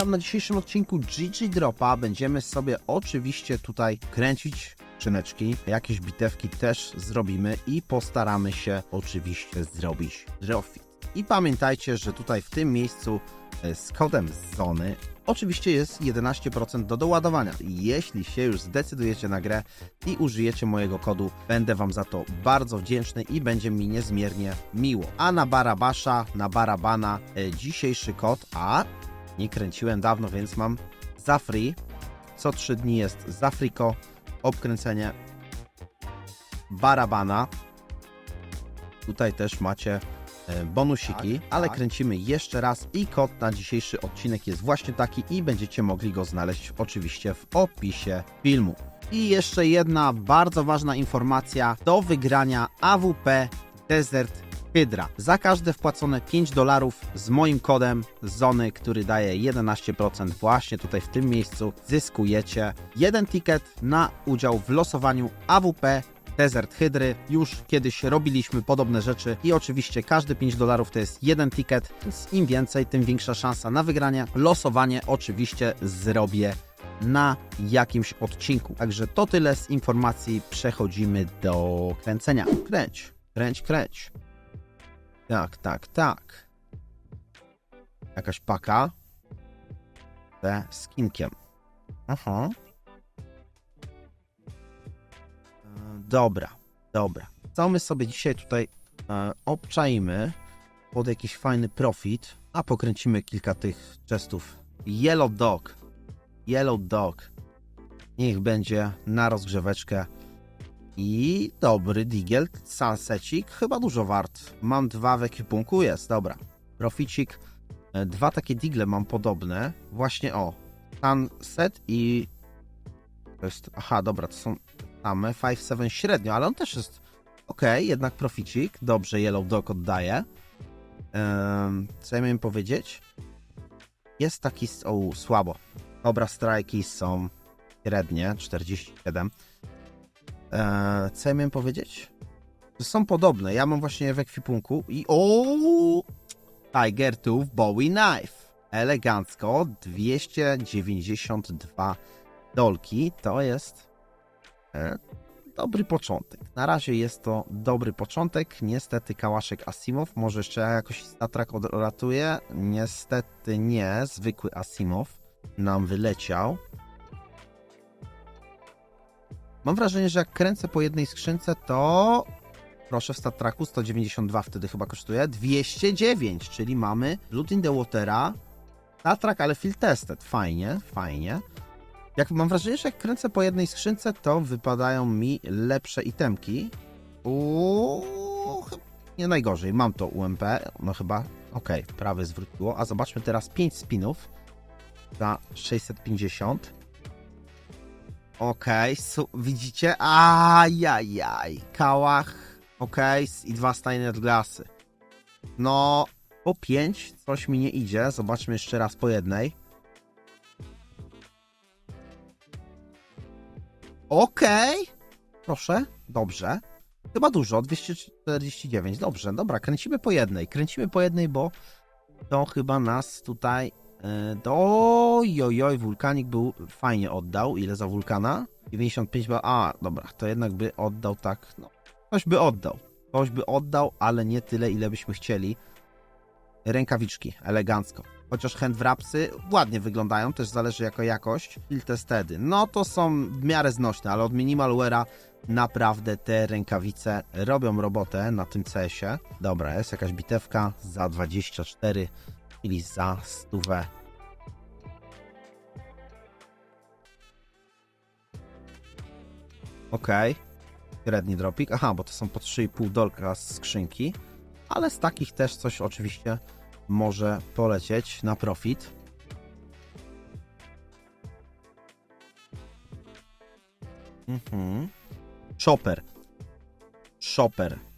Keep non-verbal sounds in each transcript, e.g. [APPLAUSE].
witam na dzisiejszym odcinku GG Dropa. Będziemy sobie oczywiście tutaj kręcić skrzyneczki, jakieś bitewki też zrobimy i postaramy się oczywiście zrobić profit. I pamiętajcie, że tutaj w tym miejscu e, z kodem zony oczywiście jest 11% do doładowania. Jeśli się już zdecydujecie na grę i użyjecie mojego kodu, będę Wam za to bardzo wdzięczny i będzie mi niezmiernie miło. A na Barabasza, na Barabana e, dzisiejszy kod, a nie kręciłem dawno, więc mam za free. Co 3 dni jest za friko obkręcenie Barabana. Tutaj też macie e, bonusiki, Tak, ale tak. kręcimy jeszcze raz i kod na dzisiejszy odcinek jest właśnie taki i będziecie mogli go znaleźć oczywiście w opisie filmu. I jeszcze jedna bardzo ważna informacja do wygrania AWP Desert Hydra. Za każde wpłacone 5 dolarów z moim kodem Zony, który daje 11% właśnie tutaj w tym miejscu, zyskujecie jeden ticket na udział w losowaniu AWP Desert Hydry. Już kiedyś robiliśmy podobne rzeczy i oczywiście każde 5 dolarów to jest jeden ticket, więc im więcej, tym większa szansa na wygranie. Losowanie oczywiście zrobię na jakimś odcinku. Także to tyle z informacji. Przechodzimy do kręcenia. Kręć, kręć, kręć. Tak, tak, tak. Jakaś paka. Te z kinkiem. Aha. Dobra, dobra. Co my sobie dzisiaj tutaj e, obczaimy pod jakiś fajny profit, a pokręcimy kilka tych chestów. Yellow Dog. Yellow Dog. Niech będzie na rozgrzeweczkę. I dobry Digiel Sunsecik, chyba dużo wart. Mam dwa w ekwipunku, jest, dobra. Proficik. E, Dwa takie digle mam podobne. Właśnie o. Sunset i. To jest. Aha, dobra, to są same. 5-7 średnio, ale on też jest. ok, jednak proficik. Dobrze, Yellow Dog oddaje. Co ja miałem powiedzieć? Jest taki. O, słabo. Dobra, strajki są średnie, 47. Eee, co ja miałem powiedzieć? Są podobne. Ja mam właśnie w ekwipunku i o Tiger Tooth Bowie Knife. Elegancko. 292 dolki. To jest e, dobry początek. Na razie jest to dobry początek. Niestety kałaszek Asimow. Może jeszcze jakoś statrak odratuje. Niestety nie. Zwykły Asimow nam wyleciał. Mam wrażenie, że jak kręcę po jednej skrzynce, to proszę w StatTracku 192 wtedy chyba kosztuje 209, czyli mamy Blood in the Watera, StatTrack, ale field tested. Fajnie, fajnie. Jak mam wrażenie, że jak kręcę po jednej skrzynce, to wypadają mi lepsze itemki. Uuu, nie najgorzej. Mam to UMP, no chyba. Okej, prawie zwróciło. A zobaczmy teraz 5 spinów za 650. Okej, su- widzicie? Ajajaj. Kałach, okej, i dwa stained glassy. No, po 5 coś mi nie idzie. Zobaczmy jeszcze raz po jednej. Okej. Proszę, dobrze. Chyba dużo, 249. Dobrze, dobra, kręcimy po jednej. Kręcimy po jednej, bo to chyba nas tutaj E, Do... Ojojoj, wulkanik był fajnie oddał. Ile za wulkana? 95 ba... A, dobra, to jednak by oddał tak. No, ktoś by oddał. Ktoś by oddał, ale nie tyle, ile byśmy chcieli. Rękawiczki, elegancko. Chociaż handwrapsy ładnie wyglądają, też zależy jako jakość. Field tested. No to są w miarę znośne, ale od Minimalware'a naprawdę te rękawice robią robotę na tym CS-ie. Dobra, jest jakaś bitewka za 24 czyli za stówę. Okej. Średni dropik. Aha, bo to są po 3,5 dolka z skrzynki. Ale z takich też coś oczywiście może polecieć na profit. Mhm. Chopper. Chopper.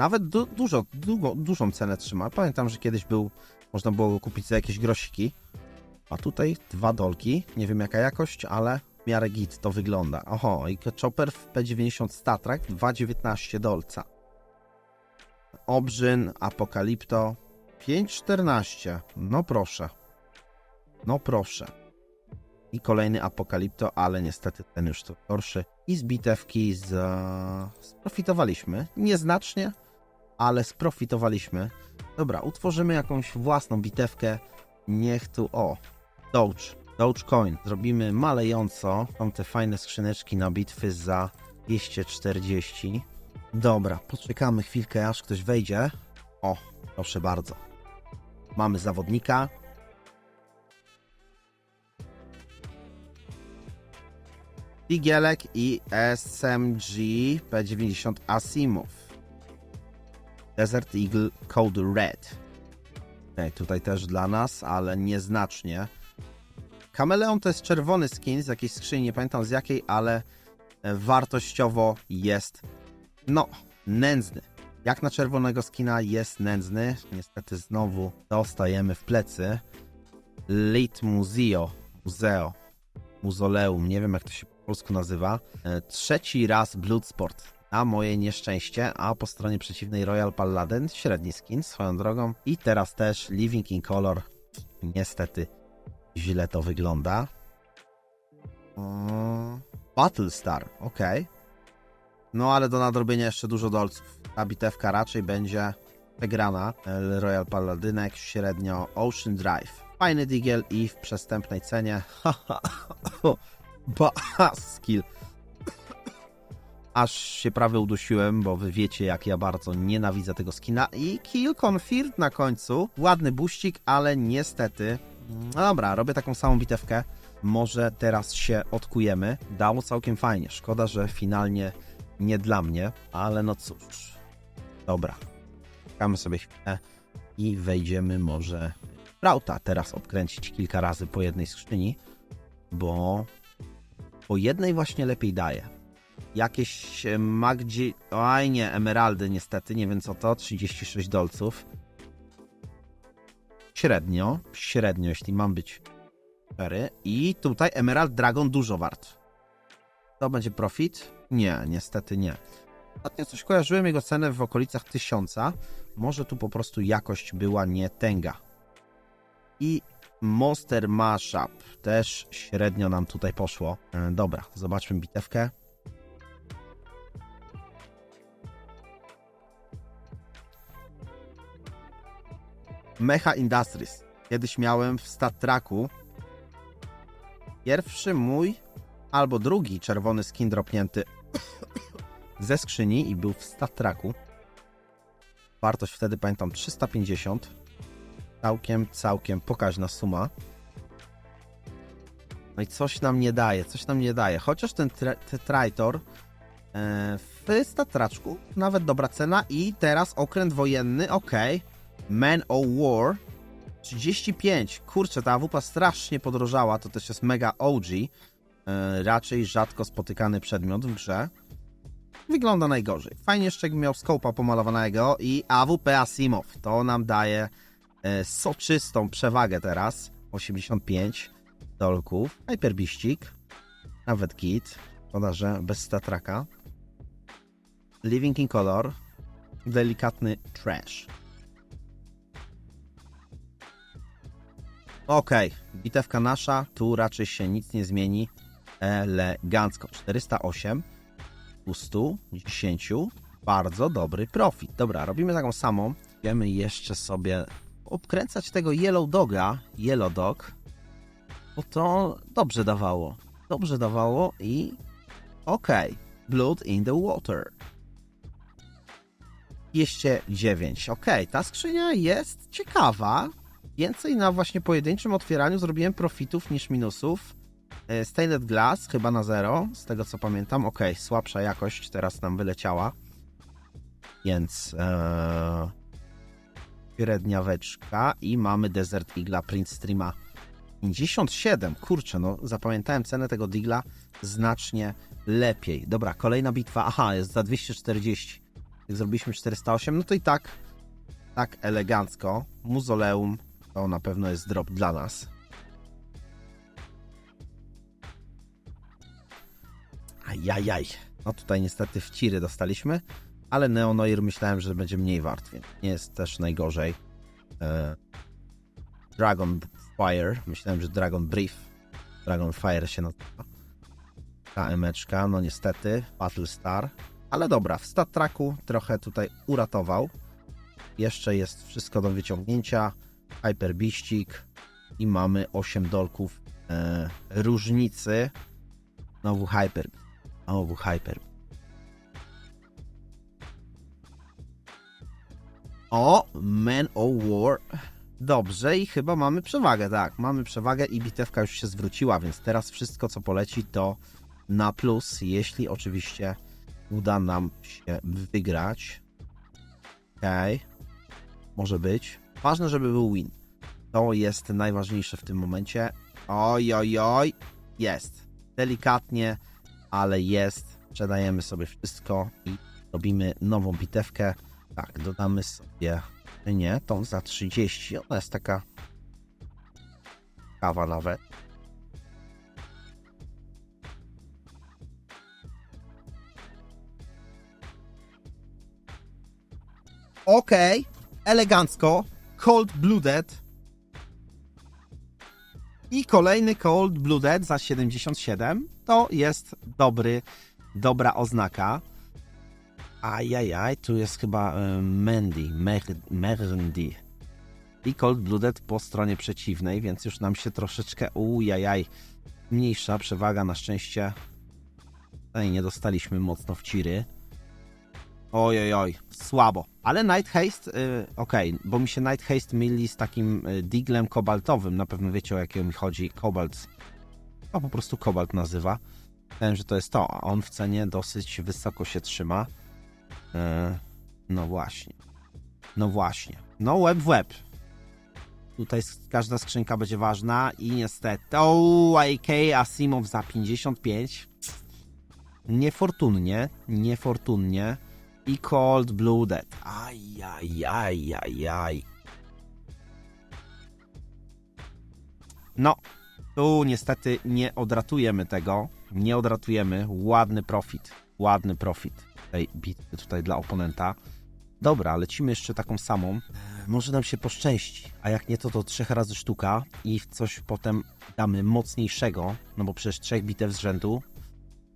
Nawet du dużo, długo, dużą cenę trzyma. Pamiętam, że kiedyś był, można było go kupić za jakieś grosiki. A tutaj dwa dolki. Nie wiem jaka jakość, ale w miarę git to wygląda. Oho, i Chopper w P90 Statrak 2,19 dolca. Obrzyn, Apokalipto 5,14. No proszę. No proszę. I kolejny Apokalipto, ale niestety ten już to gorszy. I z bitewki z... sprofitowaliśmy. Nieznacznie, ale sprofitowaliśmy. Dobra, utworzymy jakąś własną bitewkę. Niech tu... O! Doge. Dogecoin. Zrobimy malejąco. Są te fajne skrzyneczki na bitwy za 240. Dobra, poczekamy chwilkę, aż ktoś wejdzie. O, proszę bardzo. Mamy zawodnika. Digielek i SMG P90 Asimov. Desert Eagle Code Red. Okej, tutaj też dla nas, ale nieznacznie. Kameleon to jest czerwony skin z jakiejś skrzyni, nie pamiętam z jakiej, ale e, wartościowo jest, no, nędzny. Jak na czerwonego skina jest nędzny. Niestety znowu dostajemy w plecy. Lit Museo. Museo. Muzoleum. Nie wiem jak to się po polsku nazywa. E, Trzeci raz Bloodsport. Na moje nieszczęście, a po stronie przeciwnej Royal Paladin. Średni skin swoją drogą. I teraz też Living in Color. Niestety źle to wygląda. Mm, Battlestar. Okej. No ale do nadrobienia jeszcze dużo dolców. Ta bitewka raczej będzie wygrana. Royal Paladynek średnio Ocean Drive. Fajny digiel i w przestępnej cenie. [LAUGHS] Ba skill. Aż się prawie udusiłem, bo wy wiecie jak ja bardzo nienawidzę tego skina. I kill confirmed na końcu. Ładny buścik, ale niestety... No dobra, robię taką samą bitewkę. Może teraz się odkujemy. Dało całkiem fajnie. Szkoda, że finalnie nie dla mnie, ale no cóż. Dobra. Czekamy sobie chwilę i wejdziemy może Rauta teraz obkręcić kilka razy po jednej skrzyni, bo po jednej właśnie lepiej daje. Jakieś e, Magdzi... Oj nie, emeraldy niestety, nie wiem co to, 36 dolców. Średnio, średnio, jeśli mam być szczery. I tutaj Emerald Dragon dużo wart. To będzie profit? Nie, niestety nie. Ostatnio coś kojarzyłem jego cenę w okolicach 1000. Może tu po prostu jakość była nie tęga. I Monster Mashup też średnio nam tutaj poszło. E, dobra, zobaczmy bitewkę. Mecha Industries. Kiedyś miałem w Stat Tracku pierwszy mój albo drugi czerwony skin dropnięty ze skrzyni i był w Stat Tracku. Wartość wtedy pamiętam 350. Całkiem, całkiem pokaźna suma. No i coś nam nie daje, coś nam nie daje. Chociaż ten tra- te Traitor e, w statraczku nawet dobra cena i teraz okręt wojenny, ok. Man o War 35. Kurczę, ta AWP strasznie podrożała, to też jest mega OG. E, raczej rzadko spotykany przedmiot w grze. Wygląda najgorzej. Fajnie jeszcze miał skopa pomalowanego i AWP Asimov. To nam daje e, soczystą przewagę teraz. 85 dolków. Hyperbiścik. Nawet git. Szkoda, że bez statraka. Living in Color. Delikatny trash. Okej, bitewka nasza. Tu raczej się nic nie zmieni. Elegancko. 408 u 110. Bardzo dobry profit. Dobra, robimy taką samą. Będziemy jeszcze sobie obkręcać tego Yellow Doga. Yellow Dog. Bo to dobrze dawało. Dobrze dawało i okej. Blood in the water. 209. Okej, ta skrzynia jest ciekawa. Więcej na właśnie pojedynczym otwieraniu zrobiłem profitów niż minusów. E, Stained Glass chyba na zero, z tego co pamiętam. Ok, słabsza jakość teraz nam wyleciała. Więc ee, średniaweczka i mamy Desert Eagla Print Streama 57. Kurczę, no zapamiętałem cenę tego Digla znacznie lepiej. Dobra, kolejna bitwa. Aha, jest za 240. Jak zrobiliśmy 408, no to i tak tak elegancko. Muzoleum to na pewno jest drop dla nas. Ajajaj. No tutaj niestety w ciry dostaliśmy, ale Neonoir myślałem, że będzie mniej wart, więc nie jest też najgorzej. E, Dragon Fire. Myślałem, że Dragon Brief. Dragon Fire się nazywa. Ta emeczka, no niestety, Battlestar. Ale dobra, w stat tracku trochę tutaj uratował. Jeszcze jest wszystko do wyciągnięcia. Hyper Biścik i mamy 8 dolków e, różnicy. Znowu Hyper. Znowu Hyper. O, Man o War. Dobrze i chyba mamy przewagę, tak. Mamy przewagę i bitewka już się zwróciła, więc teraz wszystko co poleci to na plus, jeśli oczywiście uda nam się wygrać. Okej. Może być. Ważne, żeby był win. To jest najważniejsze w tym momencie. Oj, oj, oj. Jest. Delikatnie, ale jest. Sprzedajemy sobie wszystko i robimy nową bitewkę. Tak, dodamy sobie. Nie, tą za 30. Ona jest taka. Kawa nawet. Okej, elegancko. Cold Blooded. I kolejny Cold Blooded za 77. To jest dobry, dobra oznaka. Ajajaj, tu jest chyba y, Mandy, Mer- Merendy. I Cold Blooded po stronie przeciwnej, więc już nam się troszeczkę ujajaj. Mniejsza przewaga na szczęście. Tutaj nie dostaliśmy mocno w ciry. Oj, oj, słabo. Ale Night Haste, y, okej, bo mi się Night Haste myli z takim y, diglem kobaltowym. Na pewno wiecie o jakiego mi chodzi. Kobalt. A po prostu kobalt nazywa. Myślałem, że to jest to, a on w cenie dosyć wysoko się trzyma. E, No właśnie. No właśnie. No web w web. Tutaj każda skrzynka będzie ważna i niestety. O, AK Asimov za 55. Niefortunnie, niefortunnie. I Cold Blooded. Ajajajajaj. No, tu niestety nie odratujemy tego. Nie odratujemy. Ładny profit. Ładny profit tej bitwy tutaj dla oponenta. Dobra, lecimy jeszcze taką samą. E, Może nam się poszczęści, a jak nie to to trzech razy sztuka i w coś potem damy mocniejszego, no bo przecież trzech bitew z rzędu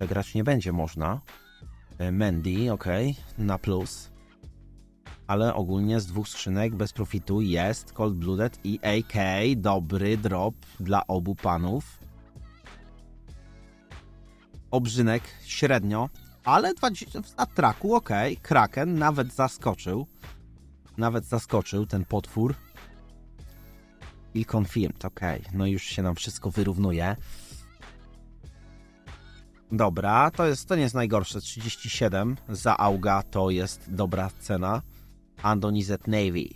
grać nie będzie można. E, Mandy, ok, na plus. Ale ogólnie z dwóch skrzynek bez profitu jest Cold Blooded i AK. Dobry drop dla obu panów. Obrzynek średnio, ale 20 w stat tracku, ok. Kraken nawet zaskoczył. Nawet zaskoczył ten potwór. I confirmed, ok. No już się nam wszystko wyrównuje. Dobra, to jest to nie jest najgorsze. 37 za Auga to jest dobra cena. Andonizet Navy.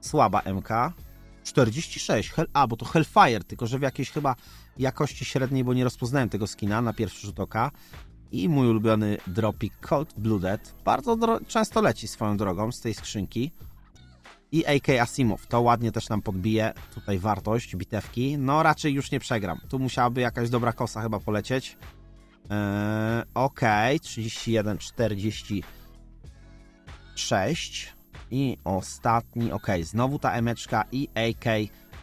Słaba MK. 46. Hell, a, bo to Hellfire, tylko że w jakiejś chyba jakości średniej, bo nie rozpoznałem tego skina na pierwszy rzut oka. I mój ulubiony dropik Cold Blooded. Bardzo często leci swoją drogą z tej skrzynki. I AK Asimov. To ładnie też nam podbije tutaj wartość bitewki. No raczej już nie przegram. Tu musiałaby jakaś dobra kosa chyba polecieć. Eee, ok, 31, 46 i ostatni, ok, znowu ta emeczka i AK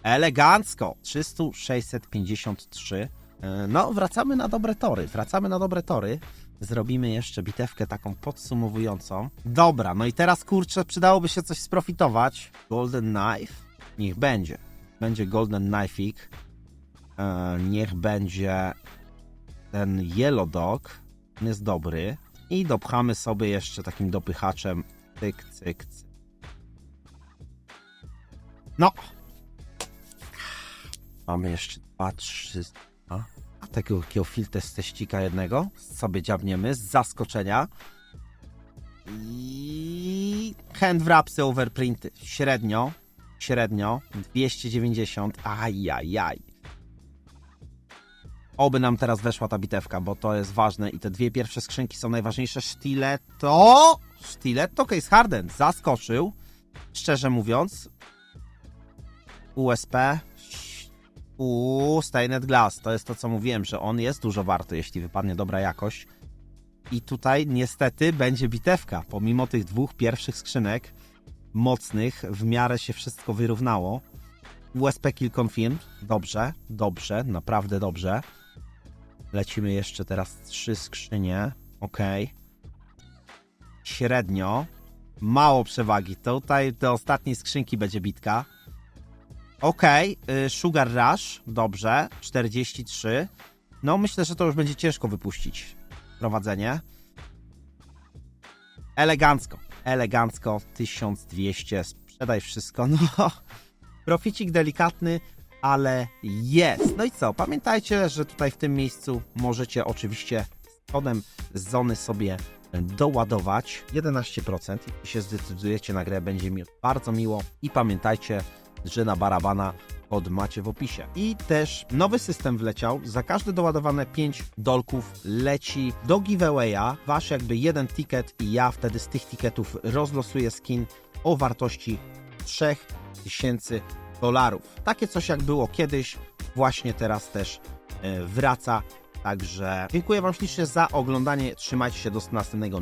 elegancko, 300, 653. Eee, no, wracamy na dobre tory, wracamy na dobre tory. Zrobimy jeszcze bitewkę taką podsumowującą. Dobra, no i teraz kurczę, przydałoby się coś sprofitować. Golden Knife, niech będzie. Będzie Golden Knife'ik. Eee, niech będzie ten Yellow Dog on jest dobry i dopchamy sobie jeszcze takim dopychaczem. Cyk, cyk, cyk. No! Mamy jeszcze dwa, trzy, a, a takiego, takiego filtę z teścika jednego sobie dziabniemy z zaskoczenia. I hand wrapsy overprinty. Średnio, średnio 290, ajajaj Oby nam teraz weszła ta bitewka, bo to jest ważne i te dwie pierwsze skrzynki są najważniejsze. Stiletto! Stiletto Case Harden zaskoczył, szczerze mówiąc. USP. Uuu, Stained Glass. To jest to, co mówiłem, że on jest dużo warty, jeśli wypadnie dobra jakość. I tutaj niestety będzie bitewka. Pomimo tych dwóch pierwszych skrzynek mocnych, w miarę się wszystko wyrównało. USP Kill Confirm. Dobrze, dobrze, naprawdę dobrze. Lecimy jeszcze teraz trzy skrzynie. Ok. Średnio. Mało przewagi. Tutaj do ostatniej skrzynki będzie bitka. Ok. Sugar Rush. Dobrze. 43. No myślę, że to już będzie ciężko wypuścić. Prowadzenie. Elegancko. Elegancko. 1200. Sprzedaj wszystko. [LAUGHS] No. Proficik delikatny, ale jest. No i co? Pamiętajcie, że tutaj w tym miejscu możecie oczywiście kodem z zony sobie doładować 11%. Jeśli się zdecydujecie na grę, będzie mi bardzo miło. I pamiętajcie, że na barabana kod macie w opisie. I też nowy system wleciał. Za każde doładowane 5 dolków leci do giveawaya wasz jakby jeden ticket i ja wtedy z tych ticketów rozlosuję skin o wartości 3000 dolarów. Takie coś jak było kiedyś, właśnie teraz też e, wraca. Także dziękuję Wam ślicznie za oglądanie. Trzymajcie się do następnego.